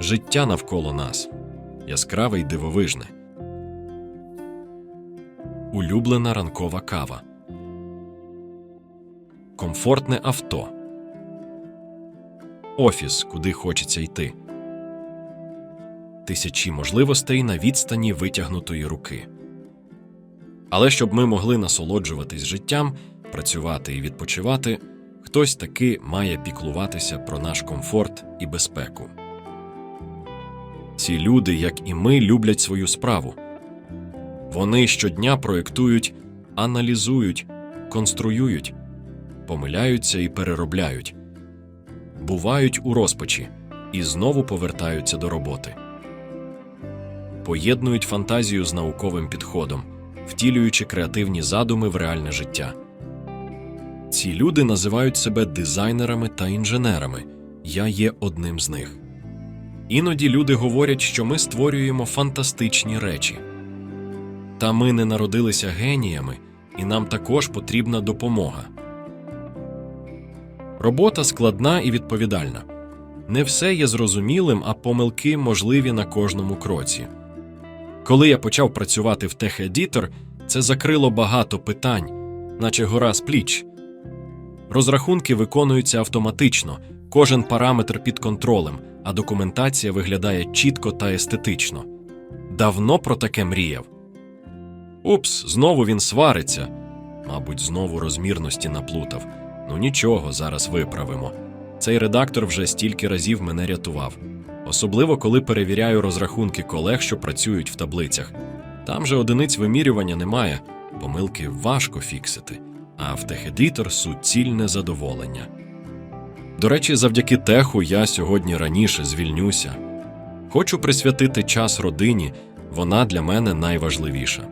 життя навколо нас яскраве й дивовижне. Улюблена ранкова кава. Комфортне авто. Офіс, куди хочеться йти. Тисячі можливостей на відстані витягнутої руки. Але щоб ми могли насолоджуватись життям, працювати і відпочивати, хтось таки має піклуватися про наш комфорт і безпеку. Ці люди, як і ми, люблять свою справу. Вони щодня проєктують, аналізують, конструюють, помиляються і переробляють, бувають у розпачі і знову повертаються до роботи. Поєднують фантазію з науковим підходом, втілюючи креативні задуми в реальне життя. Ці люди називають себе дизайнерами та інженерами. Я є одним з них. Іноді люди говорять, що ми створюємо фантастичні речі. Та ми не народилися геніями, і нам також потрібна допомога. Робота складна і відповідальна. Не все є зрозумілим, а помилки можливі на кожному кроці. Коли я почав працювати в TechEditor, це закрило багато питань, наче гора з пліч. Розрахунки виконуються автоматично, кожен параметр під контролем, а документація виглядає чітко та естетично. Давно про таке мріяв. Упс, знову він свариться. Мабуть, знову розмірності наплутав. Ну нічого, зараз виправимо. Цей редактор вже стільки разів мене рятував. Особливо, коли перевіряю розрахунки колег, що працюють в таблицях. Там же одиниць вимірювання немає, помилки важко фіксити, а в техедитор суцільне задоволення. До речі, завдяки теху я сьогодні раніше звільнюся. Хочу присвятити час родині, вона для мене найважливіша.